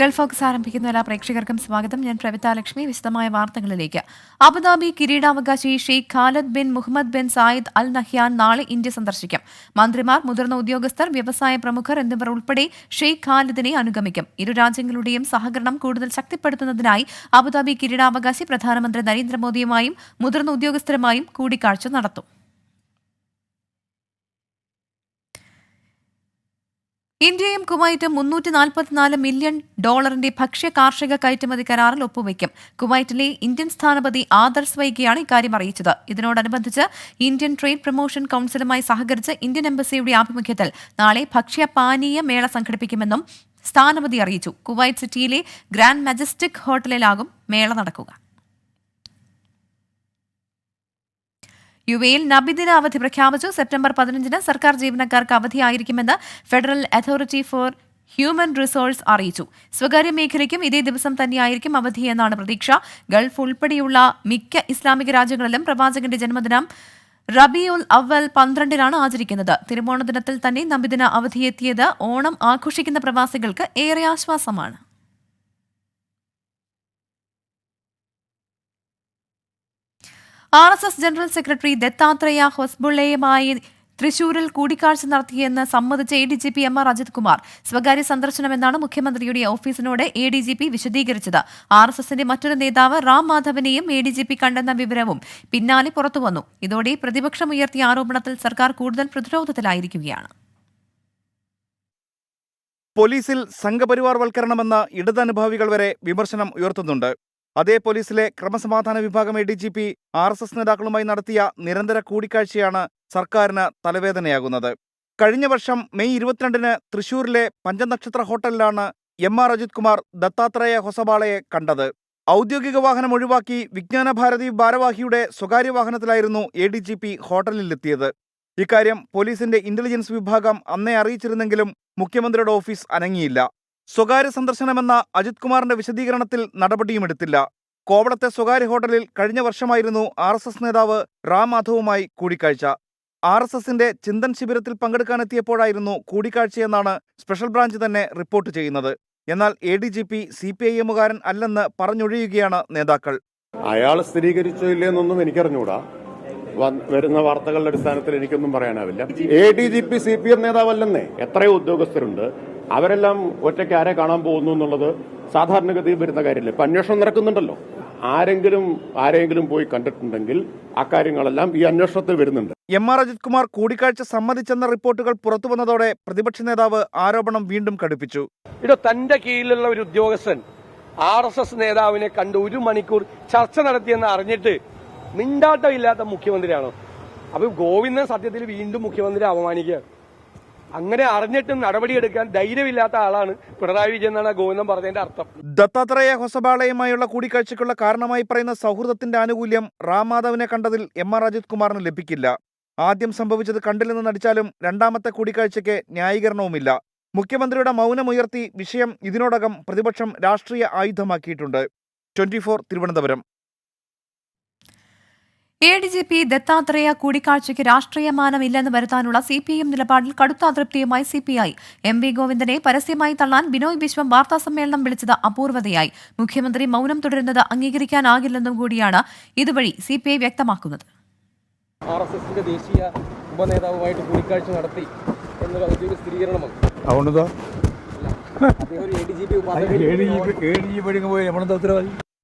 Gulf focus ആരംഭിക്കുന്ന എല്ലാ പ്രേക്ഷകർക്കും സ്വാഗതം. ഞാൻ പ്രവിതാലക്ഷ്മി വിശദമായ വാർത്തകളിലേക്ക്. അബുദാബി കിരീടാവകാശി Sheikh Khaled bin Mohammed bin Zayed Al Nahyan നാളെ ഇന്ത്യ സന്ദർശിക്കും. മന്ത്രിമാർ മുതിർന്ന ഉദ്യോഗസ്ഥർ വ്യവസായ പ്രമുഖർ എന്നിവർ ഉൾപ്പെടെ ഷെയ്ഖ് ഖാലിദിനെ അനുഗമിക്കും. ഇരു രാജ്യങ്ങളുടെയും സഹകരണം കൂടുതൽ ശക്തിപ്പെടുത്തുന്നതിനായി അബുദാബി കിരീടാവകാശി പ്രധാനമന്ത്രി നരേന്ദ്രമോദിയുമായും മുതിർന്ന ഉദ്യോഗസ്ഥരുമായും കൂടിക്കാഴ്ച നടത്തും. ഇന്ത്യയും കുവൈറ്റും മുന്നൂറ്റി നാൽപ്പത്തിനാല് മില്യൺ ഡോളറിന്റെ ഭക്ഷ്യ കാർഷിക കയറ്റുമതി കരാറിൽ ഒപ്പുവയ്ക്കും കുവൈറ്റിലെ ഇന്ത്യൻ സ്ഥാനപതി ആദർശ് വൈകിയാണ് ഇക്കാര്യം അറിയിച്ചത്. ഇതിനോടനുബന്ധിച്ച് ഇന്ത്യൻ ട്രേഡ് പ്രൊമോഷൻ കൌൺസിലുമായി സഹകരിച്ച് ഇന്ത്യൻ എംബസിയുടെ ആഭിമുഖ്യത്തിൽ നാളെ ഭക്ഷ്യ പാനീയ മേള സംഘടിപ്പിക്കുമെന്നും സ്ഥാനപതി അറിയിച്ചു. കുവൈറ്റ് സിറ്റിയിലെ ഗ്രാൻഡ് മജസ്റ്റിക് ഹോട്ടലിലാകും മേള നടക്കുക. യു എയിൽ നബിദിന അവധി പ്രഖ്യാപിച്ചു. സെപ്റ്റംബർ പതിനഞ്ചിന് സർക്കാർ ജീവനക്കാർക്ക് അവധിയായിരിക്കുമെന്ന് federal authority for human resource അറിയിച്ചു. സ്വകാര്യ മേഖലയ്ക്കും ഇതേ ദിവസം തന്നെയായിരിക്കും അവധിയെന്നാണ് പ്രതീക്ഷ. ഗൾഫ് ഉൾപ്പെടെയുള്ള മിക്ക ഇസ്ലാമിക രാജ്യങ്ങളിലും പ്രവാചകന്റെ ജന്മദിനം റബിയുൽ അവൽ പന്ത്രണ്ടിനാണ് ആചരിക്കുന്നത്. തിരുവോണ ദിനത്തിൽ തന്നെ നബിദിന അവധിയെത്തിയത് ഓണം ആഘോഷിക്കുന്ന പ്രവാസികൾക്ക് ഏറെ ആശ്വാസമാണ്. R S S general secretary Dattatreya ഹൊസ്ബുള്ളയുമായി തൃശൂരിൽ കൂടിക്കാഴ്ച നടത്തിയെന്ന് സമ്മതിച്ച A D G P M R Ajith Kumar സ്വകാര്യ സന്ദർശനമെന്നാണ് മുഖ്യമന്ത്രിയുടെ ഓഫീസിനോട് എ ഡി ജി പി വിശദീകരിച്ചത്. ആർ എസ് എസിന്റെ മറ്റൊരു നേതാവ് റാം മാധവനെയും എ ഡി ജി പി കണ്ടെന്ന വിവരവും പിന്നാലെ പുറത്തുവന്നു. ഇതോടെ പ്രതിപക്ഷമുയർത്തിയ ആരോപണത്തിൽ സർക്കാർ കൂടുതൽ പ്രതിരോധത്തിലായിരിക്കുകയാണ്. പോലീസിൽ സംഘപരിവാർ വൽക്കരണമെന്ന ഇടതനുഭാവികൾ വരെ വിമർശനം ഉയർത്തുന്നുണ്ട്. അതേ പോലീസിലെ ക്രമസമാധാന വിഭാഗം A D G P R S S നേതാക്കളുമായി നടത്തിയ നിരന്തര കൂടിക്കാഴ്ചയാണ് സർക്കാരിന് തലവേദനയാകുന്നത്. കഴിഞ്ഞ വർഷം മെയ് ഇരുപത്തിരണ്ടിന് തൃശൂരിലെ പഞ്ചനക്ഷത്ര ഹോട്ടലിലാണ് എം ആർ അജിത് കുമാർ ദത്താത്രേയ ഹൊസബാളയെ കണ്ടത്. ഔദ്യോഗിക വാഹനം ഒഴിവാക്കി വിജ്ഞാനഭാരതി ഭാരവാഹിയുടെ സ്വകാര്യ വാഹനത്തിലായിരുന്നു എ ഡി ജി പി ഹോട്ടലിലെത്തിയത്. ഇക്കാര്യം പോലീസിന്റെ ഇന്റലിജൻസ് വിഭാഗം അന്നേ അറിയിച്ചിരുന്നെങ്കിലും മുഖ്യമന്ത്രിയുടെ ഓഫീസ് അനങ്ങിയില്ല. സ്വകാര്യ സന്ദർശനമെന്ന അജിത് കുമാറിന്റെ വിശദീകരണത്തിൽ നടപടിയുമെടുത്തില്ല കോവളത്തെ സ്വകാര്യ ഹോട്ടലിൽ കഴിഞ്ഞ വർഷമായിരുന്നു ആർ എസ് എസ് നേതാവ് റാം മാധവുമായി കൂടിക്കാഴ്ച. ആർ എസ് എസിന്റെ ചിന്തൻ ശിബിരത്തിൽ പങ്കെടുക്കാനെത്തിയപ്പോഴായിരുന്നു കൂടിക്കാഴ്ചയെന്നാണ് സ്പെഷ്യൽ ബ്രാഞ്ച് തന്നെ റിപ്പോർട്ട് ചെയ്യുന്നത്. എന്നാൽ A D G P C P I എമ്മുകാരൻ അല്ലെന്ന് പറഞ്ഞൊഴിയുകയാണ് നേതാക്കൾ. അയാൾ സ്ഥിരീകരിച്ചോ ഇല്ലെന്നൊന്നും എനിക്കറിഞ്ഞൂടാ. വരുന്ന വാർത്തകളുടെ അടിസ്ഥാനത്തിൽ എനിക്കൊന്നും പറയാനാവില്ല. A D G P C P M നേതാവല്ലെന്നേ. എത്രയോ ഉദ്യോഗസ്ഥരുണ്ട്. അവരെല്ലാം ഒറ്റയ്ക്ക് ആരെ കാണാൻ പോകുന്നു എന്നുള്ളത് സാധാരണഗതിയിൽ വരുന്ന കാര്യമില്ല? ഇപ്പൊ അന്വേഷണം നടക്കുന്നുണ്ടല്ലോ. ആരെങ്കിലും ആരെങ്കിലും പോയി കണ്ടിട്ടുണ്ടെങ്കിൽ അക്കാര്യങ്ങളെല്ലാം ഈ അന്വേഷണത്തിൽ വരുന്നുണ്ട്. എം ആർ അജിത് കുമാർ കൂടിക്കാഴ്ച സമ്മതിച്ചെന്ന റിപ്പോർട്ടുകൾ പുറത്തു വന്നതോടെ പ്രതിപക്ഷ നേതാവ് ആരോപണം വീണ്ടും കടുപ്പിച്ചു. ഇടോ തന്റെ കീഴിലുള്ള ഒരു ഉദ്യോഗസ്ഥൻ ആർ എസ് എസ് നേതാവിനെ കണ്ട് ഒരു മണിക്കൂർ ചർച്ച നടത്തിയെന്ന് അറിഞ്ഞിട്ട് മിണ്ടാട്ടമില്ലാത്ത മുഖ്യമന്ത്രിയാണോ? അപ്പൊ ഗോവിന്ദൻ സത്യത്തിൽ വീണ്ടും മുഖ്യമന്ത്രി അപമാനിക്കുക. അങ്ങനെ അറിഞ്ഞിട്ടും നടപടിയെടുക്കാൻ ധൈര്യമില്ലാത്ത ആളാണ് പിണറായി വിജയൻ എന്നാണ് ഗോവിന്ദൻ പറഞ്ഞതിന്റെ അർത്ഥം. ദത്താത്രേയ ഹൊസബാളയുമായുള്ള കൂടിക്കാഴ്ചയ്ക്കുള്ള കാരണമായി പറയുന്ന സൗഹൃദത്തിന്റെ ആനുകൂല്യം റാം കണ്ടതിൽ എം ആർ അജിത് കുമാറിന് ലഭിക്കില്ല. ആദ്യം സംഭവിച്ചത് കണ്ടില്ലെന്ന് നടിച്ചാലും രണ്ടാമത്തെ കൂടിക്കാഴ്ചയ്ക്ക് ന്യായീകരണവുമില്ല. മുഖ്യമന്ത്രിയുടെ മൗനമുയർത്തി വിഷയം ഇതിനോടകം പ്രതിപക്ഷം രാഷ്ട്രീയ ആയുധമാക്കിയിട്ടുണ്ട്. Twenty Thiruvananthapuram. A D G P Dattatreya കൂടിക്കാഴ്ചയ്ക്ക് രാഷ്ട്രീയ മാനമില്ലെന്ന് വരുത്താനുള്ള സി പി ഐ എം നിലപാടിൽ കടുത്ത അതൃപ്തിയുമായി C P I M V ഗോവിന്ദനെ പരസ്യമായി തള്ളാൻ ബിനോയ് വിശ്വം വാർത്താസമ്മേളനം വിളിച്ചത് അപൂർവതയായി. മുഖ്യമന്ത്രി മൗനം തുടരുന്നത് അംഗീകരിക്കാനാകില്ലെന്നും കൂടിയാണ് ഇതുവഴി സി പി ഐ വ്യക്തമാക്കുന്നത്. ആർ എസ് എസിന്റെ ദേശീയ ഉപനേതാവുമായിട്ട് കൂടിക്കാഴ്ച നടത്തി എന്നൊരു ഔദ്യോഗിക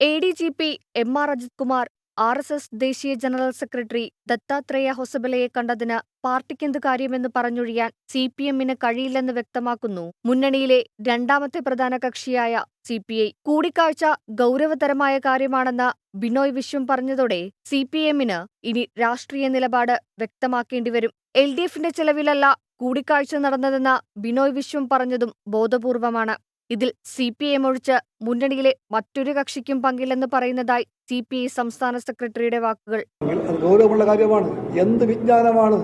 A D G P M R Ajith Kumar R S S ദേശീയ ജനറൽ സെക്രട്ടറി ദത്താത്രേയ ഹൊസബലയെ കണ്ടതിന് പാർട്ടിക്കെന്ത് കാര്യമെന്ന് പറഞ്ഞൊഴിയാൻ സി പി എമ്മിന് കഴിയില്ലെന്ന് വ്യക്തമാക്കുന്നു. മുന്നണിയിലെ രണ്ടാമത്തെ പ്രധാന കക്ഷിയായ സി പി ഐ കൂടിക്കാഴ്ച ഗൗരവതരമായ കാര്യമാണെന്ന് ബിനോയ് വിശ്വം പറഞ്ഞതോടെ സി പി എമ്മിന് ഇനി രാഷ്ട്രീയ നിലപാട് വ്യക്തമാക്കേണ്ടിവരും എൽ ഡി എഫിന്റെ ചെലവിലല്ല കൂടിക്കാഴ്ച നടന്നതെന്ന് ബിനോയ് വിശ്വം പറഞ്ഞതും ബോധപൂർവമാണ്. ഇതിൽ സി പി എം ഒഴിച്ച് മുന്നണിയിലെ മറ്റൊരു കക്ഷിക്കും പങ്കില്ലെന്ന് പറയുന്നതായി സി പി ഐ സംസ്ഥാന സെക്രട്ടറിയുടെ വാക്കുകൾ. അത് ഗൗരവമുള്ള കാര്യമാണ്. എന്ത് വിജ്ഞാനമാണ്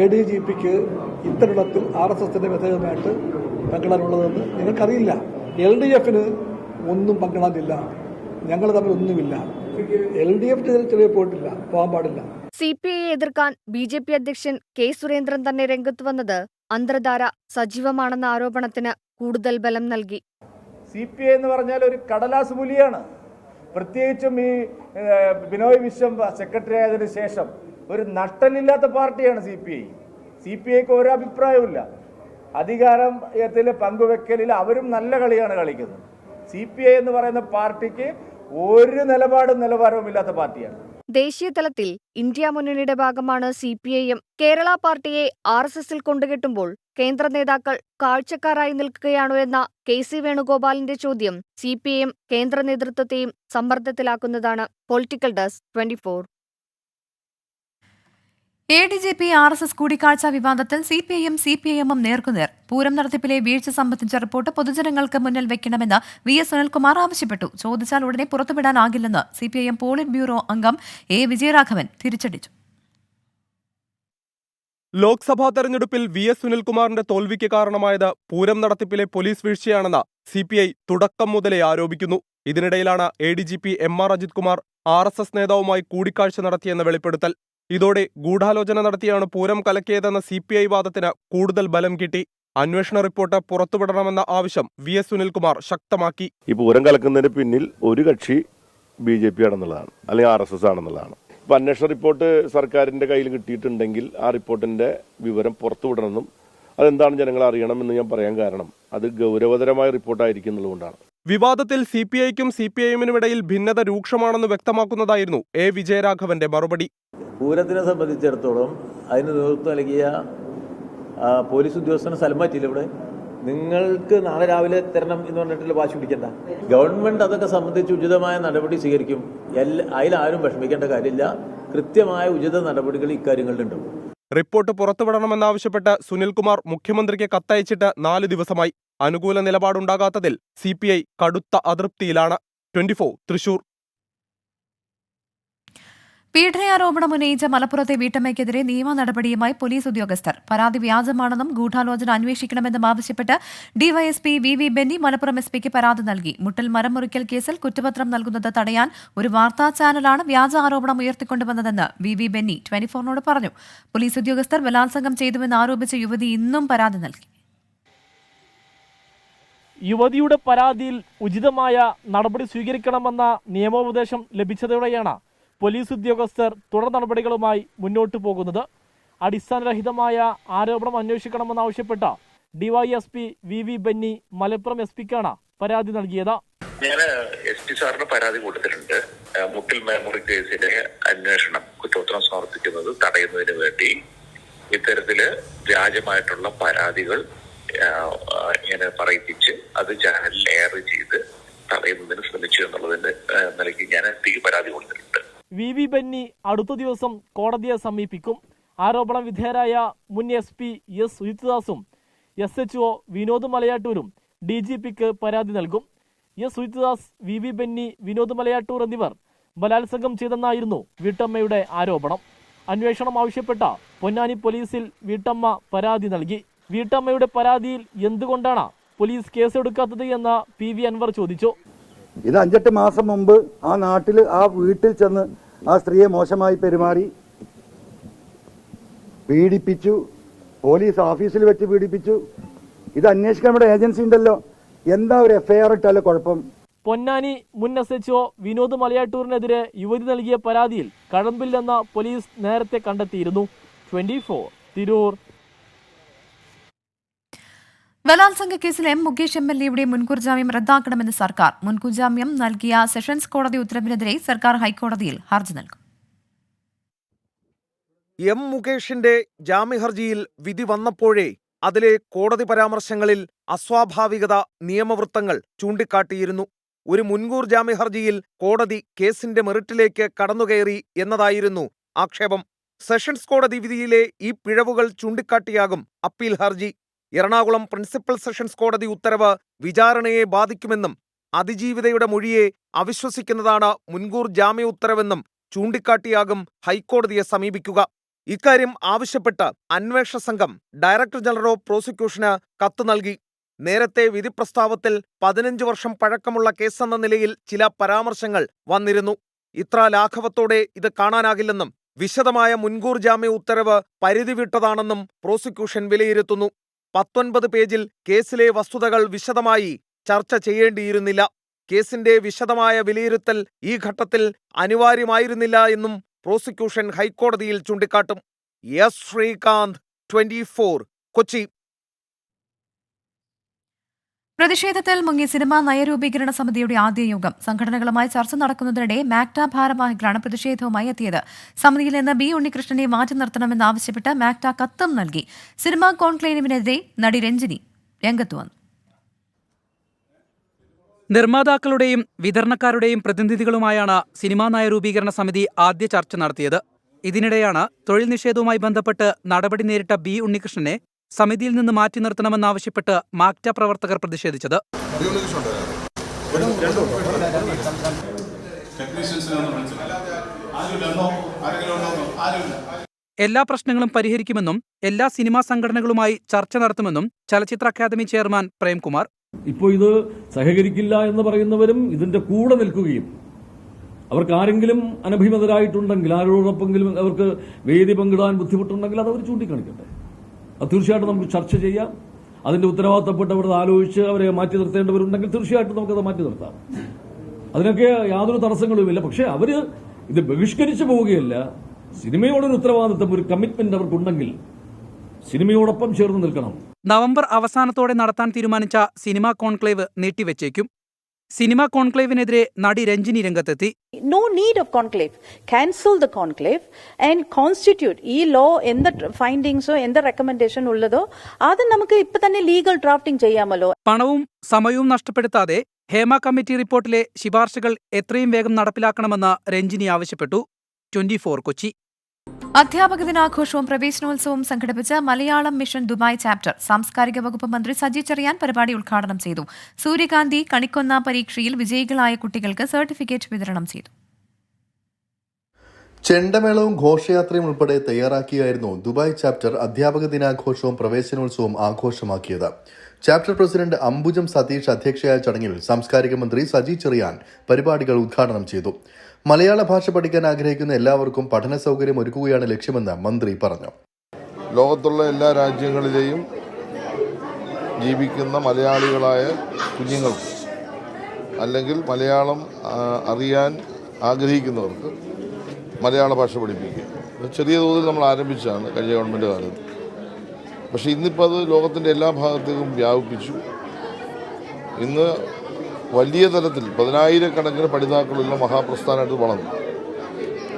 എ ഡി ജി പിക്ക് ഇത്തരത്തിൽ ആർ എസ് എസിന്റെ വിധേയമായിട്ട് പങ്കിടാനുള്ളതെന്ന് നിങ്ങൾക്കറിയില്ല. എൽ ഡി എഫിന് ഒന്നും പങ്കിടാനില്ല. ഞങ്ങൾ തമ്മിൽ ഒന്നുമില്ല. എൽ ഡി എഫ് ചെറിയ പോയിട്ടില്ല പോകാൻ പാടില്ല. സി പി ഐയെ എതിർക്കാൻ ബി ജെ പി അധ്യക്ഷൻ കെ സുരേന്ദ്രൻ തന്നെ രംഗത്ത് വന്നത് അന്തർധാര സജീവമാണെന്ന ആരോപണത്തിന് കൂടുതൽ ബലം നൽകി. സി പി ഐ എന്ന് പറഞ്ഞാൽ ഒരു കടലാസ് പുലിയാണ്. പ്രത്യേകിച്ചും ഈ ബിനോയ് വിശ്വം സെക്രട്ടറി ആയതിനു ശേഷം ഒരു നട്ടലില്ലാത്ത പാർട്ടിയാണ് C P I. C P ഐക്ക് ഒരു അഭിപ്രായവുമില്ല. അധികാരത്തിൽ പങ്കുവെക്കലിൽ അവരും നല്ല കളിയാണ് കളിക്കുന്നത്. സി പി ഐ എന്ന് പറയുന്ന പാർട്ടിക്ക് ഒരു നിലപാടും നിലവാരവും ഇല്ലാത്ത പാർട്ടിയാണ്. ദേശീയ തലത്തിൽ ഇന്ത്യ മുന്നണിയുടെ ഭാഗമാണ് C P I M. Kerala പാർട്ടിയെ ആർ എസ് എസിൽ കൊണ്ടുകെട്ടുമ്പോൾ കേന്ദ്ര നേതാക്കൾ കാഴ്ചക്കാരായി നിൽക്കുകയാണോ എന്ന കെ സി വേണുഗോപാലിന്റെ ചോദ്യം സി പി എം കേന്ദ്ര നേതൃത്വത്തെയും സമ്മർദ്ദത്തിലാക്കുന്നതാണ് political desk twenty four A D G P R S S കൂടിക്കാഴ്ച വിവാദത്തിൽ C P I M C P I എമ്മും നേർക്കുനേർ. പൂരം നടത്തിപ്പിലെ വീഴ്ച സംബന്ധിച്ച റിപ്പോർട്ട് പൊതുജനങ്ങൾക്ക് മുന്നിൽ വെക്കണമെന്ന് വി എസ് സുനിൽകുമാർ ആവശ്യപ്പെട്ടു. ചോദിച്ചാൽ ഉടനെ പുറത്തുവിടാനാകില്ലെന്ന് C P I M polit bureau അംഗം എ വിജയരാഘവൻ തിരിച്ചടിച്ചു. ലോക്സഭാ തെരഞ്ഞെടുപ്പിൽ വി എസ് സുനിൽകുമാറിന്റെ തോൽവിക്ക് കാരണമായത് പൂരം നടത്തിപ്പിലെ പോലീസ് വീഴ്ചയാണെന്ന് സി പി ഐ തുടക്കം മുതലേ ആരോപിക്കുന്നു. ഇതിനിടയിലാണ് A D G P M R Ajith Kumar R S S നേതാവുമായി കൂടിക്കാഴ്ച നടത്തിയെന്ന വെളിപ്പെടുത്തൽ. ഇതോടെ ഗൂഢാലോചന നടത്തിയാണ് പൂരം കലക്കിയതെന്ന സി പി ഐ വാദത്തിന് കൂടുതൽ ബലം കിട്ടി. അന്വേഷണ റിപ്പോർട്ട് പുറത്തുവിടണമെന്ന ആവശ്യം വി എസ് സുനിൽകുമാർ ശക്തമാക്കി. ഈ പൂരം കലക്കുന്നതിന് പിന്നിൽ ഒരു കക്ഷി ബി ജെ പി ആണെന്നുള്ളതാണ് അല്ലെങ്കിൽ ആർ എസ് എസ് ആണെന്നുള്ളതാണ്. ഇപ്പൊ അന്വേഷണ റിപ്പോർട്ട് സർക്കാരിന്റെ കയ്യിൽ കിട്ടിയിട്ടുണ്ടെങ്കിൽ ആ റിപ്പോർട്ടിന്റെ വിവരം പുറത്തുവിടണമെന്നും അതെന്താണ് ജനങ്ങൾ അറിയണമെന്ന് ഞാൻ പറയാൻ കാരണം. അത് ഗൗരവതരമായ റിപ്പോർട്ടായിരിക്കുന്നതുകൊണ്ടാണ് വിവാദത്തിൽ സി പി ഐക്കും സി പി ഐ എമ്മിനുമിടയിൽ ഭിന്നത രൂക്ഷമാണെന്ന് വ്യക്തമാക്കുന്നതായിരുന്നു എ വിജയരാഘവന്റെ മറുപടി. പൂരത്തിനെ സംബന്ധിച്ചിടത്തോളം അതിന് നേതൃത്വം നൽകിയ ആ, പോലീസ് ഉദ്യോഗസ്ഥന് സ്ഥലം മാറ്റിയില്ല ഇവിടെ? നിങ്ങൾക്ക് നാളെ രാവിലെ തരണം എന്ന് പറഞ്ഞിട്ടുള്ള വാശി പിടിക്കണ്ട. ഗവൺമെന്റ് അതൊക്കെ സംബന്ധിച്ച് ഉചിതമായ നടപടി സ്വീകരിക്കും. എല്ലാ അതിലാരും വിഷമിക്കേണ്ട കാര്യമില്ല. കൃത്യമായ ഉചിത നടപടികൾ ഇക്കാര്യങ്ങളിലുണ്ടാവും റിപ്പോർട്ട് പുറത്തുവിടണമെന്നാവശ്യപ്പെട്ട് സുനിൽകുമാർ മുഖ്യമന്ത്രിക്ക് കത്തയച്ചിട്ട് നാല് ദിവസമായി അനുകൂല നിലപാടുണ്ടാകാത്തതിൽ സി പി ഐ കടുത്ത അതൃപ്തിയിലാണ്. ട്വന്റി തൃശൂർ. പീഡനയാരോപണം ഉന്നയിച്ച മലപ്പുറത്തെ വീട്ടമ്മയ്ക്കെതിരെ നിയമ നടപടിയുമായി പോലീസ് ഉദ്യോഗസ്ഥർ. പരാതി വ്യാജമാണെന്നും ഗൂഢാലോചന അന്വേഷിക്കണമെന്നും ആവശ്യപ്പെട്ട് DYSP V V Benny Malappuram S പിക്ക് പരാതി നൽകി. മുട്ടൽ മരം മുറിക്കൽ കേസിൽ കുറ്റപത്രം നൽകുന്നത് തടയാൻ ഒരു വാർത്താ ചാനലാണ് വ്യാജ ആരോപണം ഉയർത്തിക്കൊണ്ടുവന്നതെന്ന് വി വി ബെന്നി ട്വന്റിഫോറിനോട് പറഞ്ഞു. പോലീസ് ഉദ്യോഗസ്ഥർ ബലാത്സംഗം ചെയ്തുവെന്ന് ആരോപിച്ച യുവതി ഇന്നും പരാതി നൽകി. യുവതിയുടെ പരാതിയിൽ ഉചിതമായ നടപടി സ്വീകരിക്കണമെന്ന നിയമോപദേശം ലഭിച്ചതോടെയാണ് പോലീസ് ഉദ്യോഗസ്ഥർ തുടർ നടപടികളുമായി മുന്നോട്ടു പോകുന്നത്. അടിസ്ഥാനരഹിതമായ ആരോപണം അന്വേഷിക്കണമെന്നാവശ്യപ്പെട്ട DYSP V V Benny Malappuram S പിക്കാണ് പരാതി നൽകിയത്. ഞാൻ എസ് പി സാറിന് പരാതി കൊടുത്തിട്ടുണ്ട്. മുട്ടിൽ മെമ്മറി കേസിലെ അന്വേഷണം കുറ്റപത്രം സമർപ്പിക്കുന്നത് തടയുന്നതിന് വേണ്ടി ഇത്തരത്തിൽ വ്യാജമായിട്ടുള്ള പരാതികൾ ഇങ്ങനെ പറയിപ്പിച്ച് അത് ചാനലിൽ എയർ ചെയ്ത് തടയുന്നതിന് ശ്രമിച്ചു എന്നുള്ളതിന്റെ നിലയ്ക്ക് ഞാൻ എസ് പരാതി കൊടുത്തിട്ടുണ്ട്. വി വി ബെന്നി അടുത്ത ദിവസം കോടതിയെ സമീപിക്കും. ആരോപണ വിധേയരായ മുൻ എസ് പി എസ് സുജിത്ദാസും എസ് എച്ച് ഒ വിനോദ് മലയാട്ടൂരും ഡി ജി പിക്ക് പരാതി നൽകും. S Sujith Das V V Benny Vinod Malayattoor എന്നിവർ ബലാത്സംഗം ചെയ്തെന്നായിരുന്നു വീട്ടമ്മയുടെ ആരോപണം. അന്വേഷണം ആവശ്യപ്പെട്ട പൊന്നാനി പോലീസിൽ വീട്ടമ്മ പരാതി നൽകി. വീട്ടമ്മയുടെ പരാതിയിൽ എന്തുകൊണ്ടാണ് പോലീസ് കേസെടുക്കാത്തത് എന്ന് പി വി അൻവർ ചോദിച്ചു. ഇത് അഞ്ചെട്ട് മാസം മുമ്പ് ആ നാട്ടിൽ ആ വീട്ടിൽ ചെന്ന് ആ സ്ത്രീയെ മോശമായി പെരുമാറി പീഡിപ്പിച്ചു പോലീസ് ഓഫീസിൽ വെച്ച് പീഡിപ്പിച്ചു. ഇത് അന്വേഷിക്കാൻ ഇവിടെ ഏജൻസി ഉണ്ടല്ലോ. എന്താ ഒരു എഫ്ഐആർ ഇട്ടാലോ കുഴപ്പം. പൊന്നാനി മുൻ എസ് എച്ച് ഒ വിനോദ് മലയാട്ടൂറിനെതിരെ യുവതി നൽകിയ പരാതിയിൽ കഴമ്പില്ലെന്ന പോലീസ് നേരത്തെ കണ്ടെത്തിയിരുന്നു. ട്വന്റി തിരൂർ. ബലാത്സംഗ കേസിൽ എം മുകേഷ് എം എൽ എയുടെ മുൻകൂർ ജാമ്യം റദ്ദാക്കണമെന്ന് സർക്കാർ. മുൻകൂർ ജാമ്യം നൽകിയ സെഷൻസ് കോടതി ഉത്തരവിനെതിരെ സർക്കാർ ഹൈക്കോടതിയിൽ ഹർജി നൽകും. എം മുകേഷിന്റെ ജാമ്യഹർജിയിൽ വിധി വന്നപ്പോഴേ അതിലെ കോടതി പരാമർശങ്ങളിൽ അസ്വാഭാവികത നിയമവൃത്തങ്ങൾ ചൂണ്ടിക്കാട്ടിയിരുന്നു. ഒരു മുൻകൂർ ജാമ്യഹർജിയിൽ കോടതി കേസിന്റെ മെറിറ്റിലേക്ക് കടന്നുകയറി എന്നതായിരുന്നു ആക്ഷേപം. സെഷൻസ് കോടതി വിധിയിലെ ഈ പിഴവുകൾ ചൂണ്ടിക്കാട്ടിയാകും അപ്പീൽ ഹർജി. എറണാകുളം പ്രിൻസിപ്പൽ സെഷൻസ് കോടതി ഉത്തരവ് വിചാരണയെ ബാധിക്കുമെന്നും അതിജീവിതയുടെ മൊഴിയെ അവിശ്വസിക്കുന്നതാണ് മുൻകൂർ ജാമ്യ ഉത്തരവെന്നും ചൂണ്ടിക്കാട്ടിയാകും ഹൈക്കോടതിയെ സമീപിക്കുക. ഇക്കാര്യം ആവശ്യപ്പെട്ട് അന്വേഷണ സംഘം ഡയറക്ടർ ജനറൽ ഓഫ് പ്രോസിക്യൂഷന് കത്ത് നൽകി. നേരത്തെ വിധി പ്രസ്താവത്തിൽ പതിനഞ്ച് വർഷം പഴക്കമുള്ള കേസെന്ന നിലയിൽ ചില പരാമർശങ്ങൾ വന്നിരുന്നു. ഇത്ര ലാഘവത്തോടെ ഇത് കാണാനാകില്ലെന്നും വിശദമായ മുൻകൂർ ജാമ്യ ഉത്തരവ് പരിധി വിട്ടതാണെന്നും പ്രോസിക്യൂഷൻ വിലയിരുത്തുന്നു. പത്തൊൻപത് പേജിൽ കേസിലെ വസ്തുതകൾ വിശദമായി ചർച്ച ചെയ്യേണ്ടിയിരുന്നില്ല. കേസിന്റെ വിശദമായ വിലയിരുത്തൽ ഈ ഘട്ടത്തിൽ അനിവാര്യമായിരുന്നില്ല എന്നും പ്രോസിക്യൂഷൻ ഹൈക്കോടതിയിൽ ചൂണ്ടിക്കാട്ടും. S Sreekanth twenty Kochi. പ്രതിഷേധത്തിൽ മുങ്ങി സിനിമാ നയരൂപീകരണ സമിതിയുടെ ആദ്യ യോഗം. സംഘടനകളുമായി ചർച്ച നടക്കുന്നതിനിടെ മാക്ട ഭാരവാഹികളാണ് പ്രതിഷേധവുമായി എത്തിയത്. സമിതിയിൽ നിന്ന് ബി ഉണ്ണികൃഷ്ണനെ മാറ്റി നിർത്തണമെന്നാവശ്യപ്പെട്ട് മാക്ട കത്തും നൽകി. സിനിമാ കോൺക്ലേവിനെതിരെ നടി രഞ്ജിനി രംഗത്ത് വന്നു. നിർമ്മാതാക്കളുടെയും വിതരണക്കാരുടെയും പ്രതിനിധികളുമായാണ് സിനിമാ നയരൂപീകരണ സമിതി ആദ്യ ചർച്ച നടത്തിയത്. ഇതിനിടെയാണ് തൊഴിൽ നിഷേധവുമായി ബന്ധപ്പെട്ട് നടപടി നേരിട്ട ബി ഉണ്ണികൃഷ്ണനെ സമിതിയിൽ നിന്ന് മാറ്റി നിർത്തണമെന്നാവശ്യപ്പെട്ട് മാക്ട പ്രവർത്തകർ പ്രതിഷേധിച്ചത്. എല്ലാ പ്രശ്നങ്ങളും പരിഹരിക്കുമെന്നും എല്ലാ സിനിമാ സംഘടനകളുമായി ചർച്ച നടത്തുമെന്നും ചലച്ചിത്ര അക്കാദമി ചെയർമാൻ പ്രേംകുമാർ. ഇപ്പോൾ ഇത് സഹകരിക്കില്ല എന്ന് പറയുന്നവരും ഇതിന്റെ കൂടെ നിൽക്കുകയും അവർക്ക് ആരെങ്കിലും അനഭിമതരായിട്ടുണ്ടെങ്കിൽ ആരോടൊപ്പെങ്കിലും അവർക്ക് വേദി പങ്കിടാൻ ബുദ്ധിമുട്ടുണ്ടെങ്കിൽ അത് അവർ ചൂണ്ടിക്കാണിക്കട്ടെ. അത് തീർച്ചയായിട്ടും നമുക്ക് ചർച്ച ചെയ്യാം. അതിന്റെ ഉത്തരവാദിത്തപ്പെട്ടവർ ആലോചിച്ച് അവരെ മാറ്റി നിർത്തേണ്ടവരുണ്ടെങ്കിൽ തീർച്ചയായിട്ടും നമുക്കത് മാറ്റി നിർത്താം. അതിനൊക്കെ യാതൊരു തടസ്സങ്ങളുമില്ല. പക്ഷേ അവർ ഇത് ബഹിഷ്കരിച്ചു പോവുകയല്ല. സിനിമയോടൊരു ഉത്തരവാദിത്തം ഒരു കമ്മിറ്റ്മെന്റ് അവർക്കുണ്ടെങ്കിൽ സിനിമയോടൊപ്പം ചേർന്ന് നിൽക്കണം. നവംബർ അവസാനത്തോടെ നടത്താൻ തീരുമാനിച്ച സിനിമാ കോൺക്ലേവ് നീട്ടിവെച്ചേക്കും. സിനിമാ കോൺക്ലേവിനെതിരെ നടി രഞ്ജിനി രംഗത്തെത്തി. No need of conclave cancel the conclave and constitute ഈ ലോ എന്ത് ഫൈൻഡിങ്സോ എന്ത് റെക്കമെൻഡേഷൻ ഉള്ളതോ അത് നമുക്ക് ഇപ്പൊ തന്നെ ലീഗൽ ഡ്രാഫ്റ്റിംഗ് ചെയ്യാമല്ലോ. പണവും സമയവും നഷ്ടപ്പെടുത്താതെ ഹേമ കമ്മിറ്റി റിപ്പോർട്ടിലെ ശിപാർശകൾ എത്രയും വേഗം നടപ്പിലാക്കണമെന്ന് രഞ്ജിനി ആവശ്യപ്പെട്ടു. ട്വന്റി കൊച്ചി. അധ്യാപക ദിനാഘോഷവും പ്രവേശനോത്സവവും സംഘടിപ്പിച്ച മലയാളം മിഷൻ ദുബായ് ചാപ്റ്റർ സാംസ്കാരിക വകുപ്പ് മന്ത്രി സജി ചെറിയാൻ പരിപാടി ഉദ്ഘാടനം ചെയ്തു. സൂര്യകാന്തി കണിക്കൊന്ന പരീക്ഷയിൽ വിജയികളായ കുട്ടികൾക്ക് സർട്ടിഫിക്കറ്റ് വിതരണം ചെയ്തു. ചെണ്ടമേളവും ഘോഷയാത്രയും ഉൾപ്പെടെ തയ്യാറാക്കിയായിരുന്നു ദുബായ് ചാപ്റ്റർ അധ്യാപക ദിനാഘോഷവും പ്രവേശനോത്സവവും ആഘോഷമാക്കിയത്. ചാപ്റ്റർ പ്രസിഡന്റ് അംബുജം സതീഷ് അധ്യക്ഷയായ ചടങ്ങിൽ സാംസ്കാരിക മന്ത്രി സജി ചെറിയാൻ പരിപാടികൾ ഉദ്ഘാടനം ചെയ്തു. മലയാള ഭാഷ പഠിക്കാൻ ആഗ്രഹിക്കുന്ന എല്ലാവർക്കും പഠന സൗകര്യം ഒരുക്കുകയാണ് ലക്ഷ്യമെന്ന് മന്ത്രി പറഞ്ഞു. ലോകത്തുള്ള എല്ലാ രാജ്യങ്ങളിലെയും ജീവിക്കുന്ന മലയാളികളായ കുഞ്ഞുങ്ങൾക്ക് അല്ലെങ്കിൽ മലയാളം അറിയാൻ ആഗ്രഹിക്കുന്നവർക്ക് മലയാള ഭാഷ പഠിപ്പിക്കുക. ചെറിയ തോതിൽ നമ്മൾ ആരംഭിച്ചാണ് കഴിഞ്ഞ ഗവൺമെന്റ് കാലത്ത്. പക്ഷേ ഇന്നിപ്പോൾ അത് ലോകത്തിന്റെ എല്ലാ ഭാഗത്തേക്കും വ്യാപിപ്പിച്ചു. ഇന്ന് വലിയ തലത്തിൽ പതിനായിരക്കണക്കിന് പഠിതാക്കളുള്ള മഹാപ്രസ്ഥാനമായിട്ട് വളർന്നു.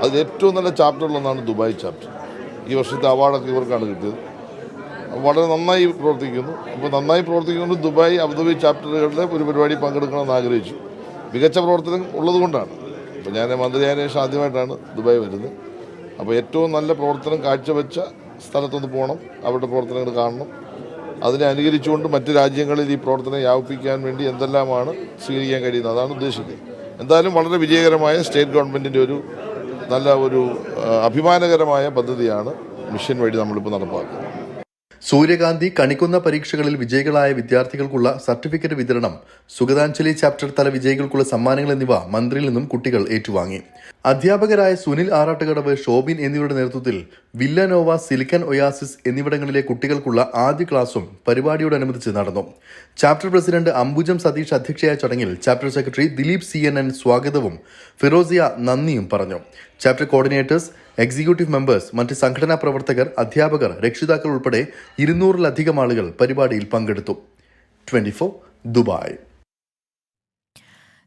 അതിൽ ഏറ്റവും നല്ല ചാപ്റ്ററിലൊന്നാണ് ദുബായ് ചാപ്റ്റർ. ഈ വർഷത്തെ അവാർഡൊക്കെ ഇവർക്കാണ് കിട്ടിയത്. വളരെ നന്നായി പ്രവർത്തിക്കുന്നു. അപ്പോൾ നന്നായി പ്രവർത്തിക്കുന്നത് ദുബായ് അബുദാബി ചാപ്റ്ററുകളുടെ ഒരു പരിപാടി പങ്കെടുക്കണമെന്ന് ആഗ്രഹിച്ചു. മികച്ച പ്രവർത്തനം ഉള്ളതുകൊണ്ടാണ്. അപ്പോൾ ഞാൻ മന്ത്രിയായതിനു ശേഷം ആദ്യമായിട്ടാണ് ദുബായ് വരുന്നത്. അപ്പോൾ ഏറ്റവും നല്ല പ്രവർത്തനം കാഴ്ചവെച്ച സ്ഥലത്തൊന്ന് പോകണം. അവരുടെ പ്രവർത്തനങ്ങൾ കാണണം. അതിനെ അനുകരിച്ചുകൊണ്ട് മറ്റ് രാജ്യങ്ങളിൽ ഈ പ്രവർത്തനം വ്യാപിപ്പിക്കാൻ വേണ്ടി എന്തെല്ലാമാണ് സ്വീകരിക്കാൻ കഴിയുന്നത്? അതാണ് ഉദ്ദേശിക്കുന്നത് എന്തായാലും വളരെ വിജയകരമായ സ്റ്റേറ്റ് ഗവൺമെന്റിന്റെ ഒരു നല്ല ഒരു അഭിമാനകരമായ പദ്ധതിയാണ് മിഷൻ വഴി നമ്മളിപ്പോൾ നടപ്പാക്കുന്നത്. സൂര്യകാന്തി കണിക്കുന്ന പരീക്ഷകളിൽ വിജയികളായ വിദ്യാർത്ഥികൾക്കുള്ള സർട്ടിഫിക്കറ്റ് വിതരണം സുഗതാഞ്ജലി ചാപ്റ്റർ തല വിജയികൾക്കുള്ള സമ്മാനങ്ങൾ എന്നിവ മന്ത്രിയിൽ നിന്നും കുട്ടികൾ ഏറ്റുവാങ്ങി. അധ്യാപകരായ സുനിൽ ആറാട്ടുകടവ് ഷോബിൻ എന്നിവരുടെ നേതൃത്വത്തിൽ വില്ലനോവ സിലിക്കൻ ഒയാസിസ് എന്നിവിടങ്ങളിലെ കുട്ടികൾക്കുള്ള ആദ്യ ക്ലാസും പരിപാടിയോടനുബന്ധിച്ച് നടന്നു. ചാപ്റ്റർ പ്രസിഡന്റ് അംബുജം സതീഷ് അധ്യക്ഷയായ ചടങ്ങിൽ chapter secretary Dileep C N N സ്വാഗതവും ഫിറോസിയ നന്ദിയും പറഞ്ഞു. ചാപ്റ്റർ കോർഡിനേറ്റേഴ്സ് എക്സിക്യൂട്ടീവ് മെമ്പേഴ്സ് മറ്റ് സംഘടനാ പ്രവർത്തകർ അധ്യാപകർ രക്ഷിതാക്കൾ ഉൾപ്പെടെ ഇരുന്നൂറിലധികം ആളുകൾ പരിപാടിയിൽ പങ്കെടുത്തു. Twenty Dubai.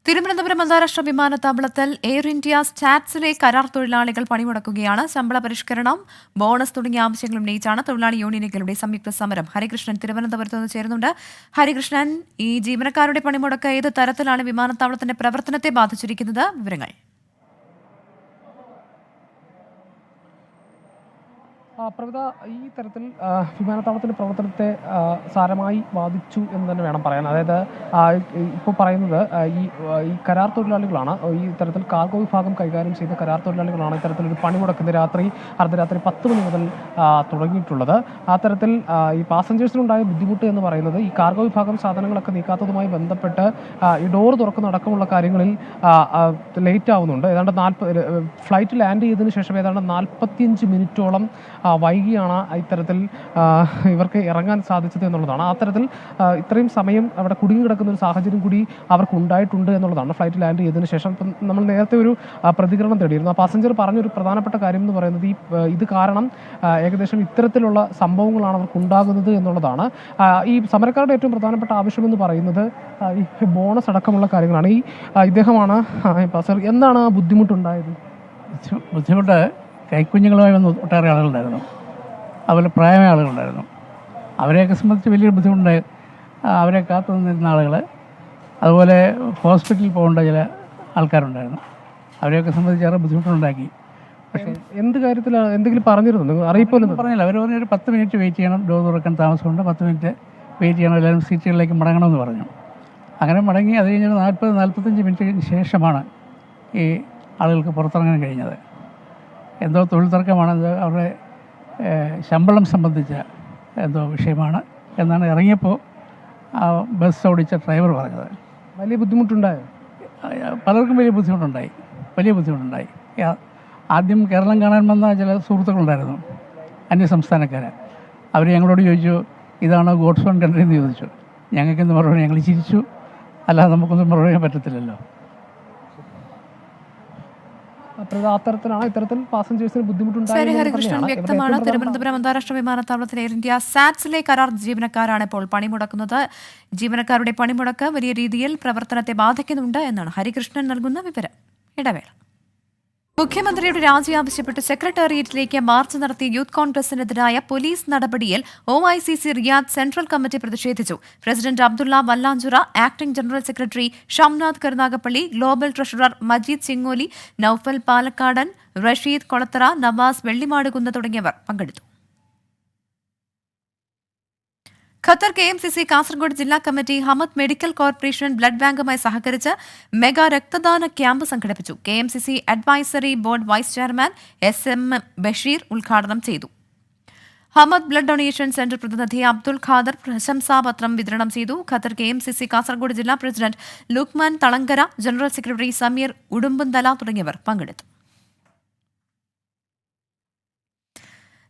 തിരുവനന്തപുരം അന്താരാഷ്ട്ര വിമാനത്താവളത്തിൽ എയർ ഇന്ത്യ സ്റ്റാറ്റ്സിലെ കരാർ തൊഴിലാളികൾ പണിമുടക്കുകയാണ്. ശമ്പള പരിഷ്കരണം ബോണസ് തുടങ്ങിയ ആവശ്യങ്ങൾ ഉന്നയിച്ചാണ് തൊഴിലാളി യൂണിയനുകളുടെ സംയുക്ത സമരം. ഹരികൃഷ്ണൻ തിരുവനന്തപുരത്ത് നിന്ന് ചേരുന്നുണ്ട്. ഹരികൃഷ്ണൻ ഈ ജീവനക്കാരുടെ പണിമുടക്ക് ഏത് തരത്തിലാണ് വിമാനത്താവളത്തിന്റെ പ്രവർത്തനത്തെ ബാധിച്ചിരിക്കുന്നത്? വിവരങ്ങൾ. പ്രവിത ഈ തരത്തിൽ വിമാനത്താവളത്തിന്റെ പ്രവർത്തനത്തെ സാരമായി ബാധിച്ചു എന്ന് തന്നെ വേണം പറയാൻ. അതായത് ഇപ്പോൾ പറയുന്നത് ഈ ഈ കരാർ തൊഴിലാളികളാണ് ഈ തരത്തിൽ കാർഗോ വിഭാഗം കൈകാര്യം ചെയ്ത കരാർ തൊഴിലാളികളാണ് ഇത്തരത്തിലൊരു പണി മുടക്കുന്ന രാത്രി അർദ്ധരാത്രി പത്ത് മണി മുതൽ തുടങ്ങിയിട്ടുള്ളത്. ആ തരത്തിൽ ഈ പാസഞ്ചേഴ്സിനുണ്ടായ ബുദ്ധിമുട്ട് എന്ന് പറയുന്നത് ഈ കാർഗോ വിഭാഗം സാധനങ്ങളൊക്കെ നീക്കാത്തതുമായി ബന്ധപ്പെട്ട് ഈ ഡോർ തുറക്കുന്ന അടക്കമുള്ള കാര്യങ്ങളിൽ ലേറ്റ് ആവുന്നുണ്ട്. ഏതാണ്ട് നാൽപ്പത് ഫ്ലൈറ്റ് ലാൻഡ് ചെയ്തതിന് ശേഷം ഏതാണ്ട് നാൽപ്പത്തിയഞ്ച് മിനിറ്റോളം വൈകിയാണ് ഇത്തരത്തിൽ ഇവർക്ക് ഇറങ്ങാൻ സാധിച്ചത് എന്നുള്ളതാണ്. അത്തരത്തിൽ ഇത്രയും സമയം അവിടെ കുടുങ്ങിക്കിടക്കുന്ന ഒരു സാഹചര്യം കൂടി അവർക്ക് ഉണ്ടായിട്ടുണ്ട് എന്നുള്ളതാണ്. ഫ്ലൈറ്റ് ലാൻഡ് ചെയ്തതിനു ശേഷം നമ്മൾ നേരത്തെ ഒരു പ്രതികരണം തേടിയിരുന്നു. ആ പാസഞ്ചർ പറഞ്ഞൊരു പ്രധാനപ്പെട്ട കാര്യം എന്ന് പറയുന്നത് ഈ ഇത് കാരണം ഏകദേശം ഇത്തരത്തിലുള്ള സംഭവങ്ങളാണ് അവർക്ക് ഉണ്ടാകുന്നത് എന്നുള്ളതാണ് ഈ സമരക്കാരുടെ ഏറ്റവും പ്രധാനപ്പെട്ട ആവശ്യമെന്ന് പറയുന്നത് ഈ ബോണസ് അടക്കമുള്ള കാര്യങ്ങളാണ്. ഈ ഇദ്ദേഹമാണ് പാസർ എന്താണ് ബുദ്ധിമുട്ടുണ്ടായത്? ബുദ്ധിമുട്ട് കൈക്കുഞ്ഞുങ്ങളുമായി വന്ന് ഒട്ടേറെ ആളുകളുണ്ടായിരുന്നു. അതുപോലെ പ്രായമായ ആളുകളുണ്ടായിരുന്നു. അവരെയൊക്കെ സംബന്ധിച്ച് വലിയൊരു ബുദ്ധിമുട്ടുണ്ടായി അവരെ കാത്തു നിന്നിരുന്ന ആളുകൾ അതുപോലെ ഹോസ്പിറ്റലിൽ പോകേണ്ട ചില ആൾക്കാരുണ്ടായിരുന്നു. അവരെയൊക്കെ സംബന്ധിച്ച് ഏറെ ബുദ്ധിമുട്ടുണ്ടാക്കി. പക്ഷേ എന്ത് കാര്യത്തിലാണ് എന്തെങ്കിലും പറഞ്ഞിരുന്നു? നിങ്ങൾ അറിയിപ്പോലും പറഞ്ഞില്ല. അവർ പറഞ്ഞ ഒരു പത്ത് മിനിറ്റ് വെയിറ്റ് ചെയ്യണം. ഡോർ തുറക്കാൻ താമസമുണ്ട്. പത്ത് മിനിറ്റ് വെയിറ്റ് ചെയ്യണം. എല്ലാവരും സീറ്റുകളിലേക്ക് മടങ്ങണമെന്ന് പറഞ്ഞു. അങ്ങനെ മടങ്ങി അത് കഴിഞ്ഞൊരു നാൽപ്പത് നാൽപ്പത്തഞ്ച് മിനിറ്റിന് ശേഷമാണ് ഈ ആളുകൾക്ക് പുറത്തിറങ്ങാൻ കഴിഞ്ഞത്. എന്തോ തൊഴിൽ തർക്കമാണ് അവരുടെ ശമ്പളം സംബന്ധിച്ച എന്തോ വിഷയമാണ് എന്നാണ് ഇറങ്ങിയപ്പോൾ ആ ബസ് ഓടിച്ച ഡ്രൈവർ പറഞ്ഞത്. വലിയ ബുദ്ധിമുട്ടുണ്ടായോ? പലർക്കും വലിയ ബുദ്ധിമുട്ടുണ്ടായി വലിയ ബുദ്ധിമുട്ടുണ്ടായി. ആദ്യം കേരളം കാണാൻ വന്ന ചില സുഹൃത്തുക്കളുണ്ടായിരുന്നു അന്യസംസ്ഥാനക്കാരെ അവർ ഞങ്ങളോട് ചോദിച്ചു ഇതാണ് ഗോഡ്സ് ഓൺ കൺട്രി? എന്ന് ചോദിച്ചു. ഞങ്ങൾക്കെന്ന് മറുപടി? ഞങ്ങൾ ചിരിച്ചു. അല്ലാതെ നമുക്കൊന്നും മറുപടി പറയാൻ പറ്റത്തില്ലല്ലോ. അത്തരത്തിലാണ് ഇത്തരത്തിൽ പാസഞ്ചേഴ്സിന് ശരി ബുദ്ധിമുട്ടുണ്ടായി ഹരികൃഷ്ണൻ വ്യക്തമാണ്. തിരുവനന്തപുരം അന്താരാഷ്ട്ര വിമാനത്താവളത്തിൽ എയർ ഇന്ത്യ സാറ്റ്സിലെ കരാർ ജീവനക്കാരാണ് ഇപ്പോൾ പണിമുടക്കുന്നത്. ജീവനക്കാരുടെ പണിമുടക്ക് വലിയ രീതിയിൽ പ്രവർത്തനത്തെ ബാധിക്കുന്നുണ്ട് എന്നാണ് ഹരികൃഷ്ണൻ നൽകുന്ന വിവരം. ഇടവേള. മുഖ്യമന്ത്രിയുടെ രാജി ആവശ്യപ്പെട്ട് സെക്രട്ടേറിയറ്റിലേക്ക് മാർച്ച് നടത്തിയ യൂത്ത് കോൺഗ്രസിനെതിരായ പോലീസ് നടപടിയിൽ O I C C Riyadh central committee പ്രതിഷേധിച്ചു. President Abdullah Vallanchira acting general secretary Shamnath Karunagappally global treasurer Majeed Chingoli Noufal Palakkadan Rasheed Kolathara Navas Vellimadukunnu തുടങ്ങിയവർ പങ്കെടുത്തു. Qatar K M C C Kasaragod ജില്ലാ committee Hamad medical corporation blood ബാങ്കുമായി സഹകരിച്ച് mega രക്തദാന camp സംഘടിപ്പിച്ചു. K M C C advisory board vice chairman S M Basheer ഉദ്ഘാടനം ചെയ്തു. Hamad blood donation centre പ്രതിനിധി അബ്ദുൾ ഖാദർ പ്രശംസാപത്രം വിതരണം ചെയ്തു. Qatar K M C C Kasaragod ജില്ലാ president Luqman Thalangara general secretary Sameer Udumbunthala തുടങ്ങിയവർ പങ്കെടുത്തു.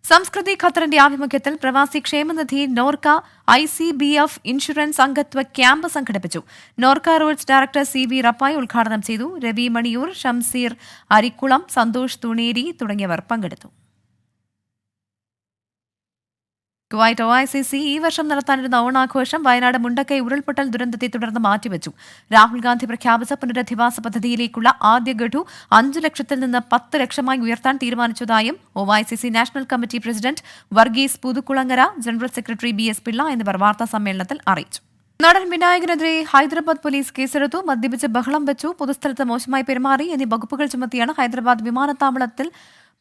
സംസ്കൃതി ഖത്തറിന്റെ ആഭിമുഖ്യത്തിൽ പ്രവാസി ക്ഷേമനിധി Norka I C B F insurance അംഗത്വ ക്യാമ്പ് സംഘടിപ്പിച്ചു. Norka roots director C V Rappai ഉദ്ഘാടനം ചെയ്തു. രവി മണിയൂർ ഷംസീർ അരിക്കുളം സന്തോഷ് തുണേരി തുടങ്ങിയവർ പങ്കെടുത്തു. Kuwait O I C C ഈ വർഷം നടത്താനിരുന്ന ഓണാഘോഷം വയനാട് മുണ്ടക്കൈ ഉരുൾപൊട്ടൽ ദുരന്തത്തെ തുടർന്ന് മാറ്റിവെച്ചു. രാഹുൽ ഗാന്ധി പ്രഖ്യാപിച്ച പുനരധിവാസ പദ്ധതിയിലേക്കുള്ള ആദ്യ ഗഡു അഞ്ചു ലക്ഷത്തിൽ നിന്ന് പത്ത് ലക്ഷമായി ഉയർത്താൻ തീരുമാനിച്ചതായും O I C C national committee president Varghese Puthukulangara general secretary B S Pillai എന്നിവർ വാർത്താ സമ്മേളനത്തിൽ അറിയിച്ചു. നടൻ വിനായകനെതിരെ ഹൈദരാബാദ് പോലീസ് കേസെടുത്തു മദ്യപിച്ച് ബഹളം വെച്ചു പൊതുസ്ഥലത്ത് മോശമായി പെരുമാറി എന്നീ വകുപ്പുകൾ ചുമത്തിയാണ് ഹൈദരാബാദ് വിമാനത്താവളത്തിൽ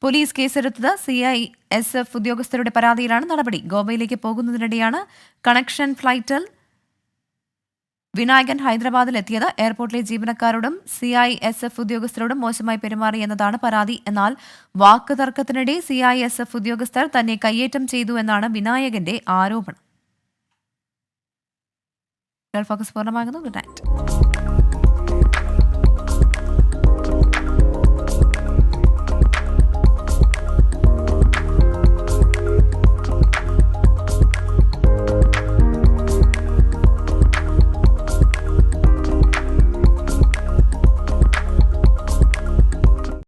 പോലീസ് കേസെടുത്തത് സി ഐ എസ് എഫ് ഉദ്യോഗസ്ഥരുടെ പരാതിയിലാണ് നടപടി. ഗോവയിലേക്ക് പോകുന്നതിനിടെയാണ് കണക്ഷൻ ഫ്ലൈറ്റിൽ വിനായകൻ ഹൈദരാബാദിൽ എത്തിയത്. എയർപോർട്ടിലെ ജീവനക്കാരോടും സി ഐ എസ് എഫ് ഉദ്യോഗസ്ഥരോടും മോശമായി പെരുമാറി എന്നതാണ് പരാതി. എന്നാൽ വാക്ക് തർക്കത്തിനിടെ സി ഐ എസ് എഫ് ഉദ്യോഗസ്ഥർ തന്നെ കയ്യേറ്റം ചെയ്തു എന്നാണ് വിനായകന്റെ ആരോപണം. Focus good night.